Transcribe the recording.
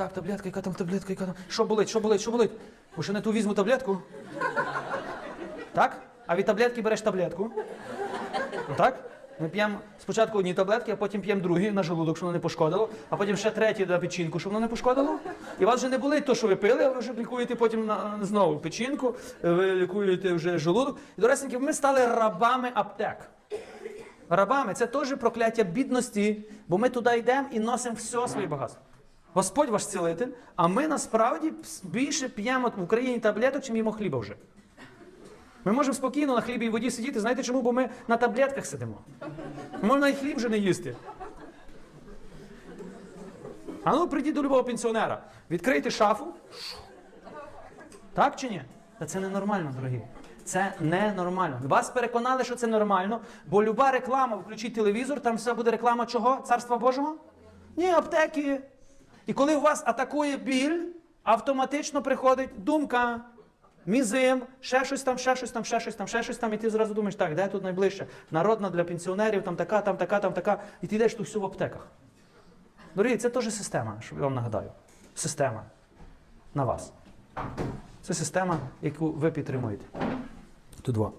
Так, таблетка, яка там таблетка, яка там. Що болить, що болить, що болить? Бо ще не ту візьму таблетку. Так? А від таблетки береш таблетку. Так? Ми п'ємо спочатку одні таблетки, а потім п'ємо другі на желудок, щоб воно не пошкодило, а потім ще треті на печінку, щоб воно не пошкодило. І вас вже не болить то, що ви пили, а ви вже лікуєте потім на, знову печінку, ви лікуєте вже желудок. І, доресеньки, ми стали рабами аптек. Рабами це теж прокляття бідності, бо ми туди йдемо і носимо все своє багатство. Господь ваш цілитель, а ми насправді більше п'ємо в Україні таблеток, чим їмо хліба вже. Ми можемо спокійно на хлібі і воді сидіти. Знаєте чому? Бо ми на таблетках сидимо. Можна і хліб вже не їсти. А ну прийдіть до любого пенсіонера. Відкрийте шафу. Так чи ні? Та це ненормально, дорогі. Це ненормально. Вас переконали, що це нормально, бо люба реклама, включіть телевізор, там все буде реклама чого? Царства Божого? Ні, аптеки. І коли у вас атакує біль, автоматично приходить думка. Мізим, ще щось там, ще щось там, ще щось там, ще щось там, і ти зразу думаєш, так, де тут найближче? Народна для пенсіонерів, там така, там така, там така. І ти йдеш тут все в аптеках. Дорогі, це теж система, що я вам нагадаю. Система на вас. Це система, яку ви підтримуєте. Тут два.